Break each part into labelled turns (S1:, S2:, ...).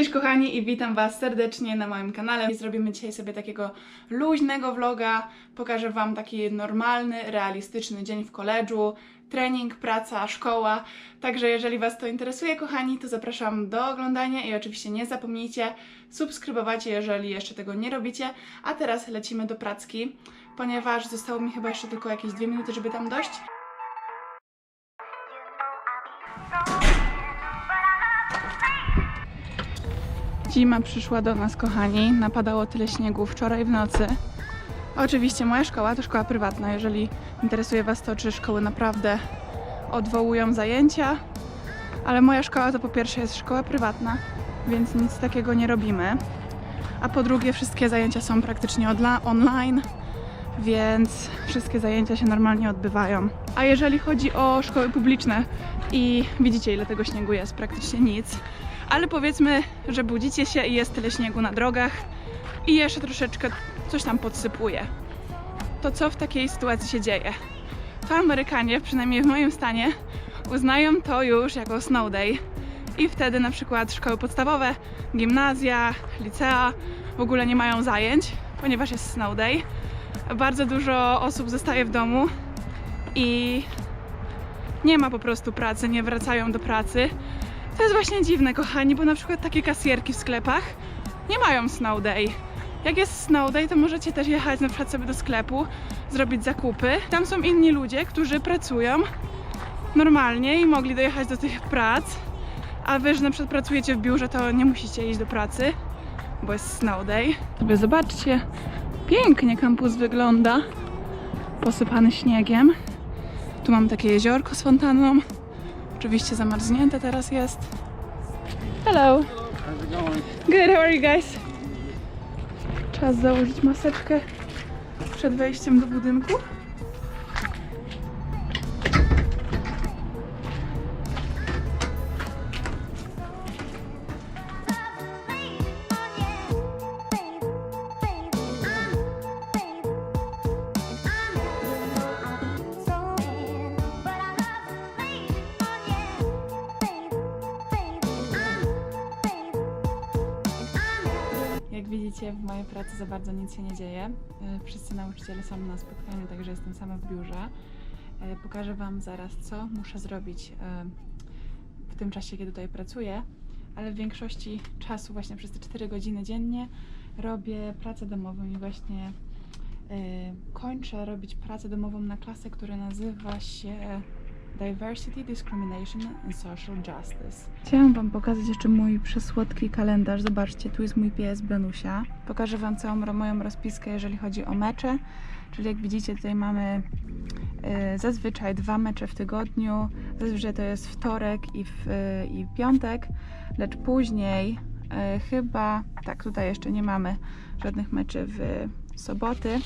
S1: Cześć kochani i witam Was serdecznie na moim kanale. Zrobimy dzisiaj sobie takiego luźnego vloga. Pokażę Wam taki normalny, realistyczny dzień w koledżu, trening, praca, szkoła. Także jeżeli Was to interesuje kochani, to zapraszam do oglądania i oczywiście nie zapomnijcie subskrybować, jeżeli jeszcze tego nie robicie. A teraz lecimy do pracki, ponieważ zostało mi chyba jeszcze tylko jakieś dwie minuty, żeby tam dojść. Zima przyszła do nas, kochani. Napadało tyle śniegu wczoraj w nocy. Oczywiście moja szkoła to szkoła prywatna. Jeżeli interesuje Was to, czy szkoły naprawdę odwołują zajęcia, ale moja szkoła to po pierwsze jest szkoła prywatna, więc nic takiego nie robimy. A po drugie, wszystkie zajęcia są praktycznie online, więc wszystkie zajęcia się normalnie odbywają. A jeżeli chodzi o szkoły publiczne i widzicie, ile tego śniegu jest, praktycznie nic. Ale powiedzmy, że budzicie się i jest tyle śniegu na drogach i jeszcze troszeczkę coś tam podsypuje. To co w takiej sytuacji się dzieje? To Amerykanie, przynajmniej w moim stanie, uznają to już jako snow day i wtedy na przykład szkoły podstawowe, gimnazja, licea w ogóle nie mają zajęć, ponieważ jest snow day. Bardzo dużo osób zostaje w domu i nie ma po prostu pracy, nie wracają do pracy. To jest właśnie dziwne, kochani, bo na przykład takie kasjerki w sklepach nie mają snow day. Jak jest snow day, to możecie też jechać na przykład sobie do sklepu, zrobić zakupy. Tam są inni ludzie, którzy pracują normalnie i mogli dojechać do tych prac. A wy, że na przykład pracujecie w biurze, to nie musicie iść do pracy, bo jest snow day. Sobie zobaczcie, pięknie kampus wygląda, posypany śniegiem. Tu mam takie jeziorko z fontanną. Oczywiście zamarznięte teraz jest. Hello. Good, how are you guys? Czas założyć maseczkę przed wejściem do budynku. Nic się nie dzieje. E, Wszyscy nauczyciele są na spotkaniu, także jestem sama w biurze. E, Pokażę Wam zaraz, co muszę zrobić e, w tym czasie, kiedy tutaj pracuję, ale w większości czasu, właśnie przez te 4 godziny dziennie, robię pracę domową i właśnie kończę robić pracę domową na klasę, która nazywa się Diversity, Discrimination and Social Justice. Chciałam Wam pokazać jeszcze mój przesłodki kalendarz. Zobaczcie, tu jest mój pies Benusia. Pokażę Wam całą moją rozpiskę, jeżeli chodzi o mecze. Czyli jak widzicie, tutaj mamy y, zazwyczaj dwa mecze w tygodniu. Zazwyczaj to jest wtorek i, w, y, i piątek, lecz później y, chyba, tak, tutaj jeszcze nie mamy żadnych meczy w soboty.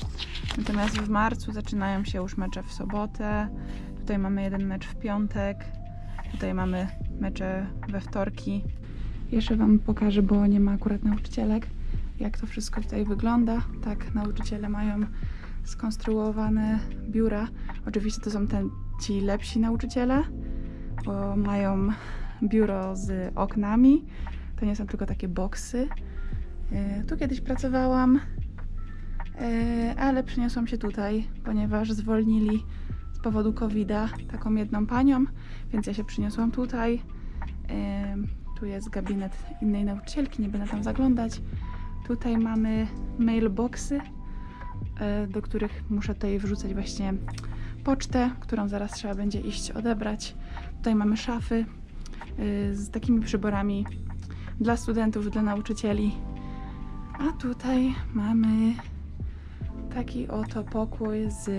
S1: Natomiast w marcu zaczynają się już mecze w sobotę. Tutaj mamy jeden mecz w piątek. Tutaj mamy mecze we wtorki. Jeszcze Wam pokażę, bo nie ma akurat nauczycielek, jak to wszystko tutaj wygląda. Tak, nauczyciele mają skonstruowane biura. Oczywiście to są ten, ci lepsi nauczyciele, bo mają biuro z oknami. To nie są tylko takie boksy. E, Tu kiedyś pracowałam, e, ale przeniosłam się tutaj, ponieważ zwolnili powodu COVID-a taką jedną panią, więc ja się przyniosłam tutaj. Tu jest gabinet innej nauczycielki, nie będę tam zaglądać. Tutaj mamy mailboxy, y, do których muszę tutaj wrzucać właśnie pocztę, którą zaraz trzeba będzie iść odebrać. Tutaj mamy szafy y, z takimi przyborami dla studentów, dla nauczycieli. A tutaj mamy taki oto pokój z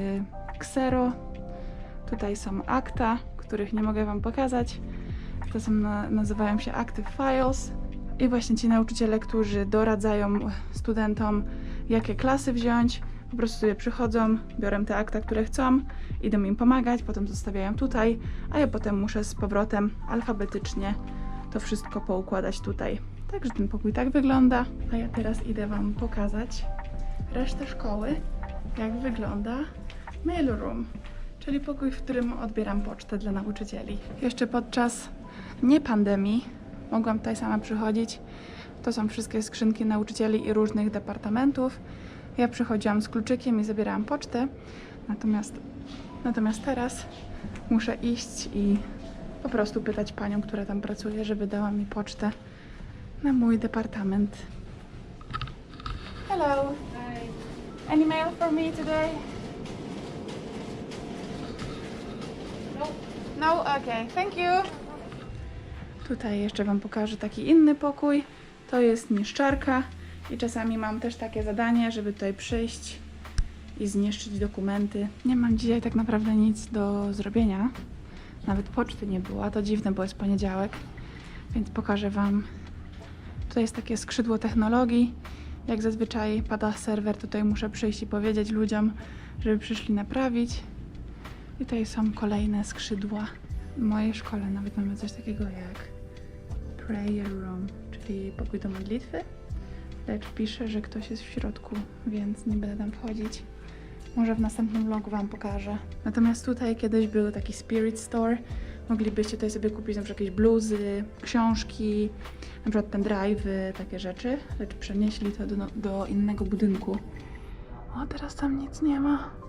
S1: ksero. Tutaj są akta, których nie mogę Wam pokazać. To są, na, nazywają się Active Files. I właśnie ci nauczyciele, którzy doradzają studentom, jakie klasy wziąć, po prostu sobie przychodzą, biorą te akta, które chcą, idą im pomagać, potem zostawiają tutaj, a ja potem muszę z powrotem alfabetycznie to wszystko poukładać tutaj. Także ten pokój tak wygląda, a ja teraz idę Wam pokazać resztę szkoły, jak wygląda mail room, czyli pokój, w którym odbieram pocztę dla nauczycieli. Jeszcze podczas nie pandemii, mogłam tutaj sama przychodzić. To są wszystkie skrzynki nauczycieli i różnych departamentów. Ja przychodziłam z kluczykiem i zabierałam pocztę, natomiast, natomiast teraz muszę iść i po prostu pytać panią, która tam pracuje, żeby dała mi pocztę na mój departament. Hello. Any mail for me today? No, okay, thank you. Tutaj jeszcze Wam pokażę taki inny pokój. To jest niszczarka i czasami mam też takie zadanie, żeby tutaj przyjść i zniszczyć dokumenty. Nie mam dzisiaj tak naprawdę nic do zrobienia. Nawet poczty nie było, a to dziwne, bo jest poniedziałek, więc pokażę Wam. Tutaj jest takie skrzydło technologii. Jak zazwyczaj pada serwer, tutaj muszę przyjść i powiedzieć ludziom, żeby przyszli naprawić. I tutaj są kolejne skrzydła. W mojej szkole nawet mamy coś takiego jak prayer room, czyli pokój do modlitwy. Lecz pisze, że ktoś jest w środku, więc nie będę tam wchodzić. Może w następnym vlogu Wam pokażę. Natomiast tutaj kiedyś był taki Spirit Store. Moglibyście tutaj sobie kupić na przykład jakieś bluzy, książki, na przykład pendrive'y, takie rzeczy. Lecz przenieśli to do, do innego budynku. O, teraz tam nic nie ma.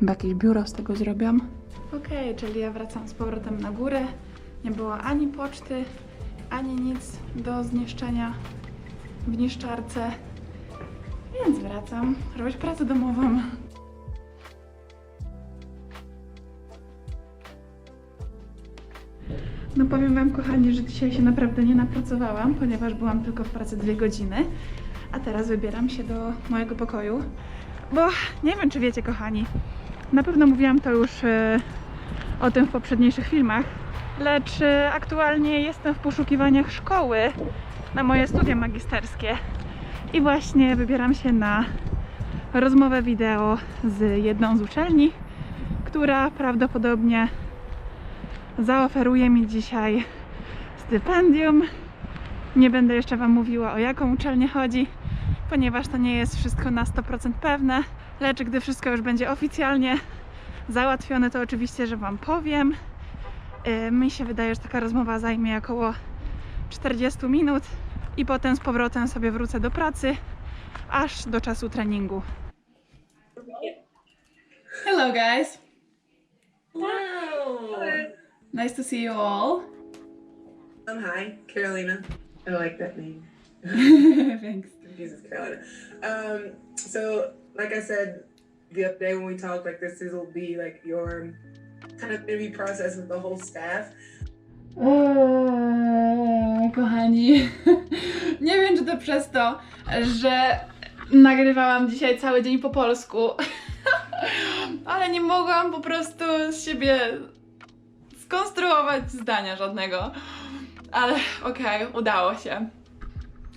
S1: Chyba jakieś biuro z tego zrobią. Okej, czyli ja wracam z powrotem na górę. Nie było ani poczty, ani nic do zniszczenia w niszczarce. Więc wracam robić pracę domową. No powiem Wam, kochani, że dzisiaj się naprawdę nie napracowałam, ponieważ byłam tylko w pracy dwie godziny. A teraz wybieram się do mojego pokoju, bo nie wiem, czy wiecie, kochani, na pewno mówiłam to już e, o tym w poprzedniejszych filmach, lecz e, aktualnie jestem w poszukiwaniach szkoły na moje studia magisterskie i właśnie wybieram się na rozmowę wideo z jedną z uczelni, która prawdopodobnie zaoferuje mi dzisiaj stypendium. Nie będę jeszcze Wam mówiła o jaką uczelnię chodzi, ponieważ to nie jest wszystko na 100% pewne, lecz gdy wszystko już będzie oficjalnie załatwione, to oczywiście, że Wam powiem. Yy, Mi się wydaje, że taka rozmowa zajmie około 40 minut i potem z powrotem sobie wrócę do pracy, aż do czasu treningu. Hello guys!
S2: Wow.
S1: Nice to see you all.
S2: Um, hi, Carolina. I like that name.
S1: Thanks.
S2: Jesus, Carolina. Um, so, like I said the other day when we talked, like this is will be like your kind of interview process with the whole staff.
S1: Eee, kochani, nie wiem, czy to przez to, że nagrywałam dzisiaj cały dzień po polsku, ale nie mogłam po prostu z siebie skonstruować zdania żadnego. Ale okej, udało się.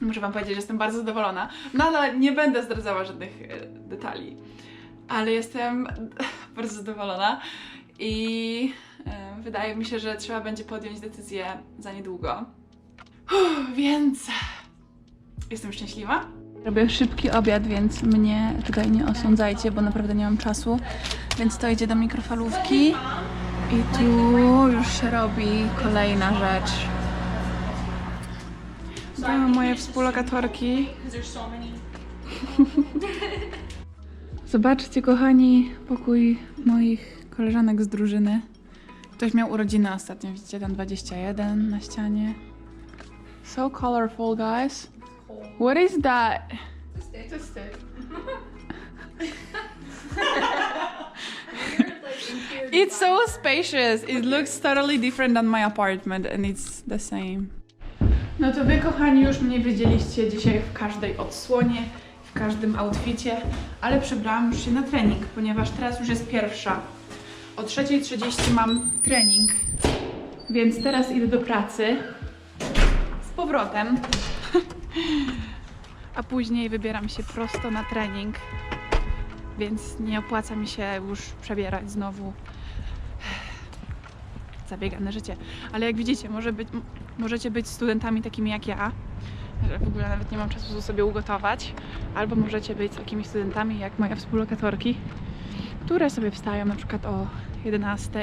S1: Muszę Wam powiedzieć, że jestem bardzo zadowolona. Nadal nie będę zdradzała żadnych e, detali, ale jestem bardzo zadowolona i e, wydaje mi się, że trzeba będzie podjąć decyzję za niedługo. Uff, więc jestem szczęśliwa. Robię szybki obiad, więc mnie tutaj nie osądzajcie, bo naprawdę nie mam czasu. Więc to idzie do mikrofalówki i tu już się robi kolejna rzecz. To moje współlokatorki. Zobaczcie, kochani, pokój moich koleżanek z drużyny. Ktoś miał urodziny ostatnio, widzicie, tam 21 na ścianie. So colorful, guys. What is that? It's so spacious. It looks totally different than my apartment and it's the same. No to wy, kochani, już mnie widzieliście dzisiaj w każdej odsłonie, w każdym outficie, ale przebrałam już się na trening, ponieważ teraz już jest pierwsza. O 3.30 mam trening, więc teraz idę do pracy z powrotem, a później wybieram się prosto na trening, więc nie opłaca mi się już przebierać znowu zabiegane życie. Ale jak widzicie, może być, możecie być studentami takimi jak ja, że w ogóle nawet nie mam czasu sobie ugotować, albo możecie być takimi studentami jak moje współlokatorki, które sobie wstają na przykład o 11,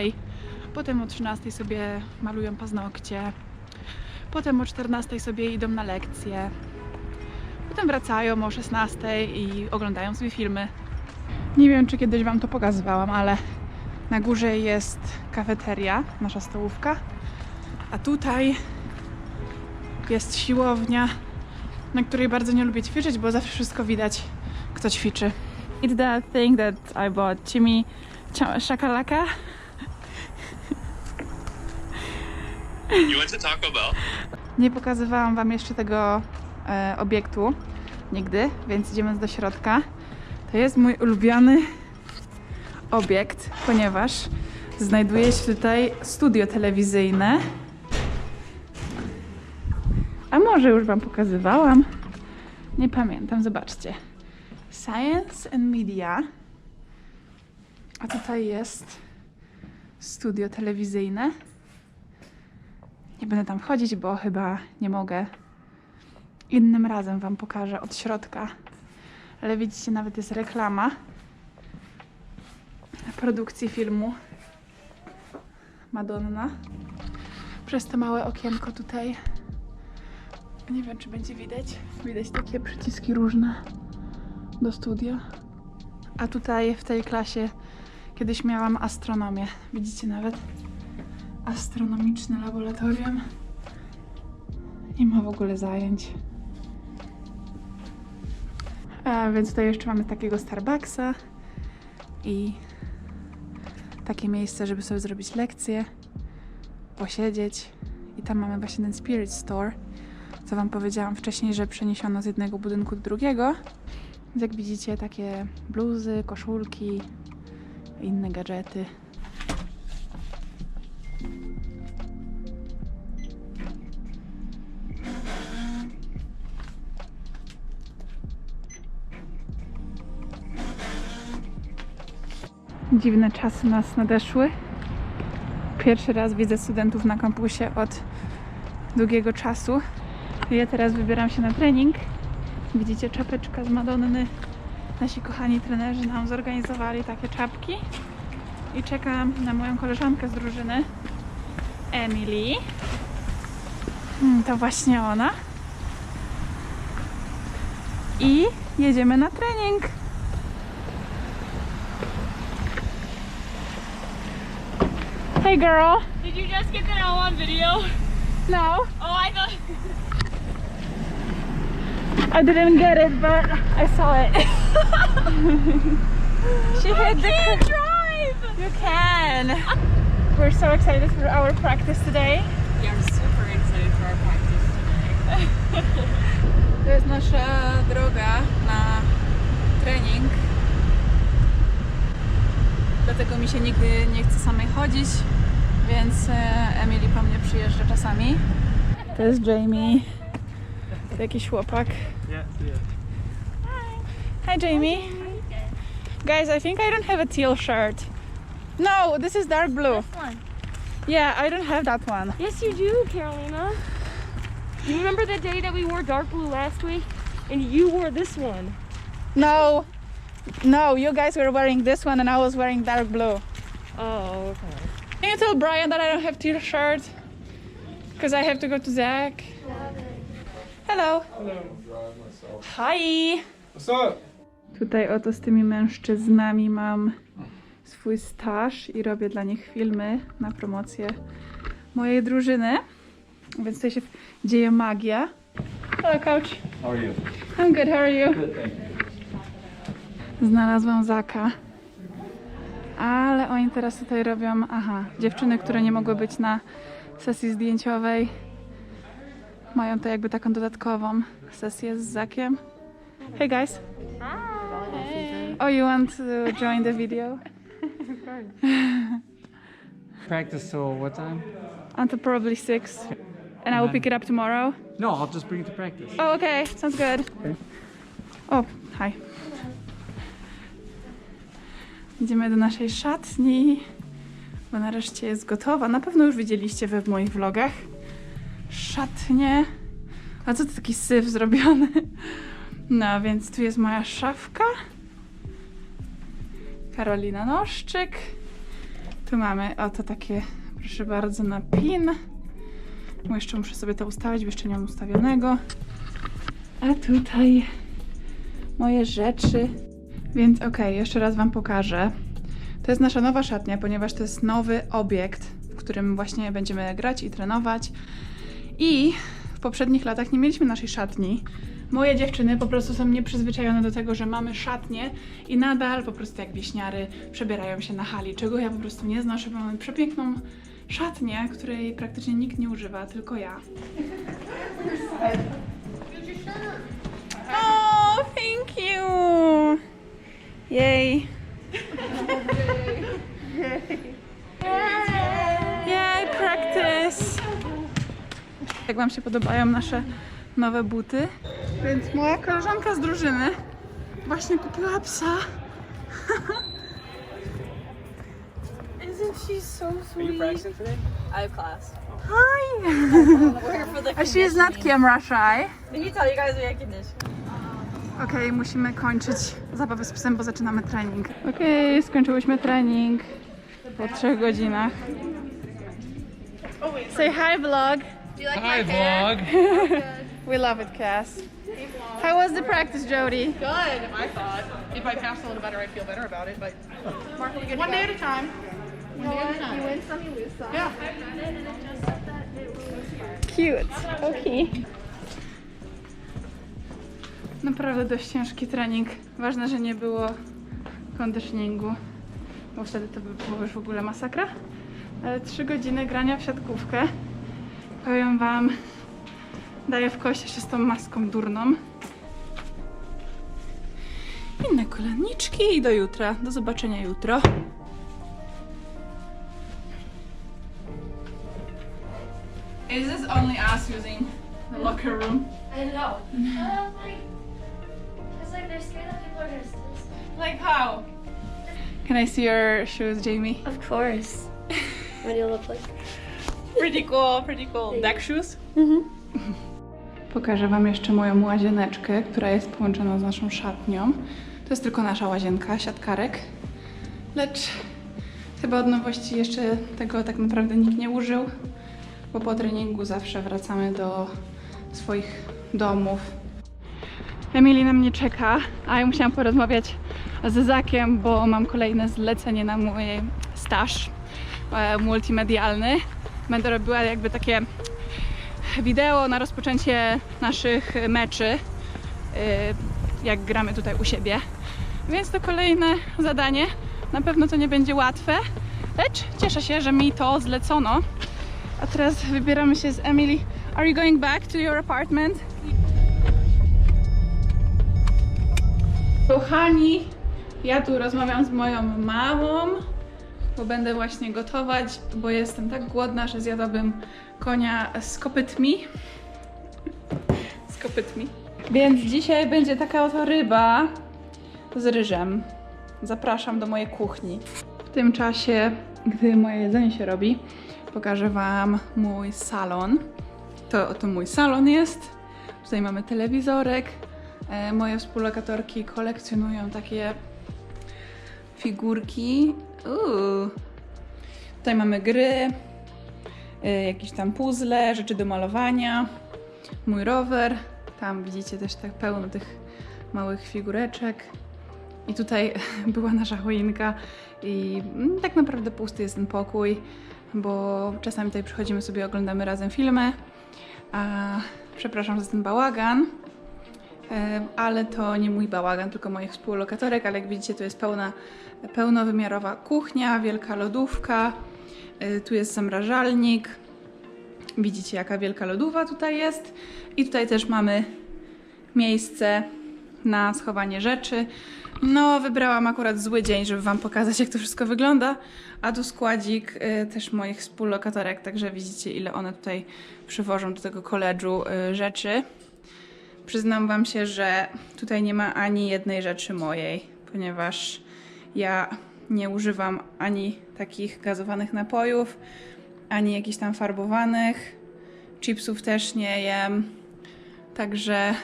S1: potem o 13 sobie malują paznokcie, Potem o 14 sobie idą na lekcje. Potem wracają o 16 i oglądają sobie filmy. Nie wiem, czy kiedyś Wam to pokazywałam, ale na górze jest kafeteria, nasza stołówka. A tutaj jest siłownia, na której bardzo nie lubię ćwiczyć, bo zawsze wszystko widać, kto ćwiczy. It's that thing that I bought. Chimi cha- shakalaka.
S3: You went to Taco Bell?
S1: Nie pokazywałam Wam jeszcze tego e, obiektu nigdy, więc idziemy do środka. To jest mój ulubiony obiekt, ponieważ znajduje się tutaj studio telewizyjne. A może już Wam pokazywałam? Nie pamiętam, zobaczcie. Science and Media. A tutaj jest studio telewizyjne. Nie będę tam wchodzić, bo chyba nie mogę. Innym razem Wam pokażę od środka. Ale widzicie, nawet jest reklama produkcji filmu Madonna. Przez to małe okienko tutaj. Nie wiem, czy będzie widać. Widać takie przyciski różne do studia. A tutaj w tej klasie kiedyś miałam astronomię. Widzicie nawet? astronomiczne laboratorium. Nie ma w ogóle zajęć. A więc tutaj jeszcze mamy takiego Starbucksa i takie miejsce, żeby sobie zrobić lekcje, posiedzieć. I tam mamy właśnie ten Spirit Store, co Wam powiedziałam wcześniej, że przeniesiono z jednego budynku do drugiego. Więc jak widzicie, takie bluzy, koszulki, inne gadżety. Dziwne czasy nas nadeszły. Pierwszy raz widzę studentów na kampusie od długiego czasu. Ja teraz wybieram się na trening. Widzicie czapeczka z Madonny. Nasi kochani trenerzy nam zorganizowali takie czapki. I czekam na moją koleżankę z drużyny, Emily. Mm, To właśnie ona. I jedziemy na trening. Hey girl.
S4: Did you just get that all on video?
S1: No,
S4: Oh, I thought.
S1: I didn't get it, but I saw it. she hit the.
S4: Can't drive!
S1: You can. We're so excited for our practice today.
S4: Yeah, I'm super excited for our practice today.
S1: To jest nasza droga na trening. Dlatego mi się nigdy nie chce samej chodzić, więc e, Emily po mnie przyjeżdża czasami. To jest Jamie. To jakiś chłopak. Hi Jamie. Guys, I think I don't have a teal shirt. No, this is dark blue. Yeah, I don't have that one.
S4: Yes, you do, Carolina. You remember the day that we wore dark blue last week? And you wore this one.
S1: No, no, you guys were wearing this one and I was wearing dark blue.
S4: Oh, okay.
S1: Can you tell Brian that I don't have teal shirt? Because I have to go to Zach. Hello. Hi.
S5: What's up?
S1: Tutaj oto z tymi mężczyznami mam swój staż i robię dla nich filmy na promocję mojej drużyny. Więc tutaj się dzieje magia. Hello, coach.
S5: How are you?
S1: I'm good, how are you?
S5: Good, thank you.
S1: Znalazłam Zaka. Ale oni teraz tutaj robią, aha, dziewczyny, które nie mogły być na sesji zdjęciowej, mają to jakby taką dodatkową sesję z Zakiem. Hey guys.
S4: Hey.
S1: Oh, you want to join the video?
S6: Practice till what time?
S1: Until probably six. And I will pick it up tomorrow.
S6: No, I'll just bring it to practice.
S1: Oh, okay. Sounds good. O, hi. Idziemy do naszej szatni, bo nareszcie jest gotowa. Na pewno już widzieliście we w moich vlogach. Szatnie. A co to taki syf zrobiony? No, więc tu jest moja szafka. Karolina Noszczyk. Tu mamy oto takie, proszę bardzo, na pin. Bo jeszcze muszę sobie to ustawić, bo jeszcze nie mam ustawionego. A tutaj moje rzeczy. Więc okej, jeszcze raz Wam pokażę. To jest nasza nowa szatnia, ponieważ to jest nowy obiekt, w którym właśnie będziemy grać i trenować. I w poprzednich latach nie mieliśmy naszej szatni. Moje dziewczyny po prostu są nieprzyzwyczajone do tego, że mamy szatnię i nadal po prostu jak wieśniary przebierają się na hali, czego ja po prostu nie znoszę, bo mamy przepiękną szatnię, której praktycznie nikt nie używa, tylko ja. Oh, thank you! Yay! Yay, practice! Jak Wam się podobają nasze nowe buty? Więc moja koleżanka z drużyny właśnie kupiła psa. Isn't she so sweet?
S6: today?
S7: I have class.
S1: Hi!
S7: We're here for the
S1: she is not camera shy.
S7: Let me tell you guys we have condition.
S1: Okej, musimy kończyć zabawę z psem, bo zaczynamy trening. Okej, skończyłyśmy trening po trzech godzinach. Say hi vlog.
S6: Hi, vlog.
S1: We love it, Cass. How was the practice, Jody?
S8: good, I thought. If I pass a little better, I feel better about it, but one day at a time. One day at a time. You win some, you lose some. Yeah.
S1: Cute. Okay. Naprawdę dość ciężki trening. Ważne, że nie było conditioningu, bo wtedy to by było już w ogóle masakra. Ale 3 godziny grania w siatkówkę. Powiem wam, daję w kość jeszcze z tą maską durną. Inne kolanniczki i do jutra. Do zobaczenia jutro. Is this only us using the locker room?
S9: I know. Like, it's like they're scared that people are gonna steal stuff.
S1: Like how? Can I see your shoes, Jamie?
S9: Of course. what do you look like?
S1: Pretty cool, pretty cool. Deck shoes? Pokażę Wam jeszcze moją łazieneczkę, która jest połączona z naszą szatnią. To jest tylko nasza łazienka, siatkarek. Lecz chyba od nowości jeszcze tego tak naprawdę nikt nie użył, bo po treningu zawsze wracamy do swoich domów. Emily na mnie czeka, a ja musiałam porozmawiać z Zakiem, bo mam kolejne zlecenie na mój staż e, multimedialny. Będę robiła jakby takie wideo na rozpoczęcie naszych meczy, y, jak gramy tutaj u siebie. Więc to kolejne zadanie. Na pewno to nie będzie łatwe, lecz cieszę się, że mi to zlecono. A teraz wybieramy się z Emily. Are you going back to your apartment? Kochani, ja tu rozmawiam z moją mamą, bo będę właśnie gotować, bo jestem tak głodna, że zjadłabym konia z kopytmi. Z kopytmi. Więc dzisiaj będzie taka oto ryba z ryżem. Zapraszam do mojej kuchni. W tym czasie, gdy moje jedzenie się robi, pokażę Wam mój salon. To, to mój salon jest. Tutaj mamy telewizorek. E, moje współlokatorki kolekcjonują takie figurki. Uuu. Tutaj mamy gry, y, jakieś tam puzzle, rzeczy do malowania, mój rower. Tam widzicie też tak pełno tych małych figureczek. I tutaj była nasza choinka i mm, tak naprawdę pusty jest ten pokój, bo czasami tutaj przychodzimy sobie, oglądamy razem filmy. A przepraszam za ten bałagan, E, ale to nie mój bałagan, tylko moich współlokatorek, ale jak widzicie, tu jest pełna, pełnowymiarowa kuchnia, wielka lodówka, e, tu jest zamrażalnik. Widzicie, jaka wielka lodówa tutaj jest. I tutaj też mamy miejsce na schowanie rzeczy. No, wybrałam akurat zły dzień, żeby Wam pokazać, jak to wszystko wygląda. A tu składzik y, też moich współlokatorek, także widzicie, ile one tutaj przywożą do tego koledżu y, rzeczy. Przyznam Wam się, że tutaj nie ma ani jednej rzeczy mojej, ponieważ ja nie używam ani takich gazowanych napojów, ani jakichś tam farbowanych. Chipsów też nie jem. Także,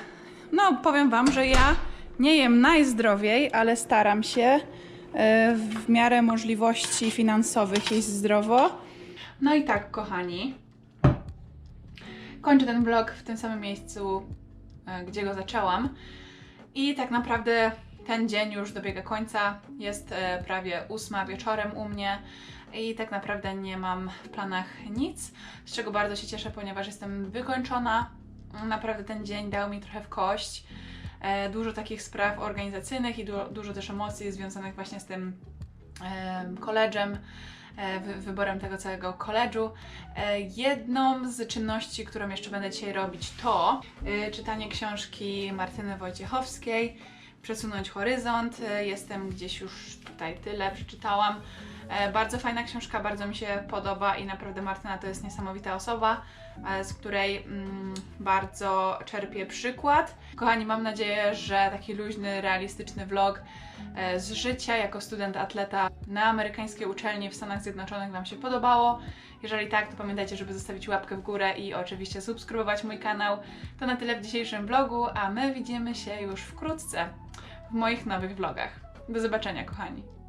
S1: no, powiem Wam, że ja nie jem najzdrowiej, ale staram się e, w miarę możliwości finansowych jeść zdrowo. No i tak, kochani. Kończę ten vlog w tym samym miejscu, gdzie go zaczęłam. I tak naprawdę ten dzień już dobiega końca. Jest e, prawie ósma wieczorem u mnie i tak naprawdę nie mam w planach nic, z czego bardzo się cieszę, ponieważ jestem wykończona. Naprawdę ten dzień dał mi trochę w kość. E, Dużo takich spraw organizacyjnych i du- dużo też emocji związanych właśnie z tym em, koledżem, e, wyborem tego całego koledżu. E, Jedną z czynności, którą jeszcze będę dzisiaj robić, to e, czytanie książki Martyny Wojciechowskiej, Przesunąć horyzont. E, Jestem gdzieś już tutaj tyle, przeczytałam. E, Bardzo fajna książka, bardzo mi się podoba i naprawdę Martyna to jest niesamowita osoba, e, z której mm, bardzo czerpię przykład. Kochani, mam nadzieję, że taki luźny, realistyczny vlog e, z życia jako student atleta na amerykańskiej uczelni w Stanach Zjednoczonych Wam się podobało. Jeżeli tak, to pamiętajcie, żeby zostawić łapkę w górę i oczywiście subskrybować mój kanał. To na tyle w dzisiejszym vlogu, a my widzimy się już wkrótce w moich nowych vlogach. Do zobaczenia, kochani.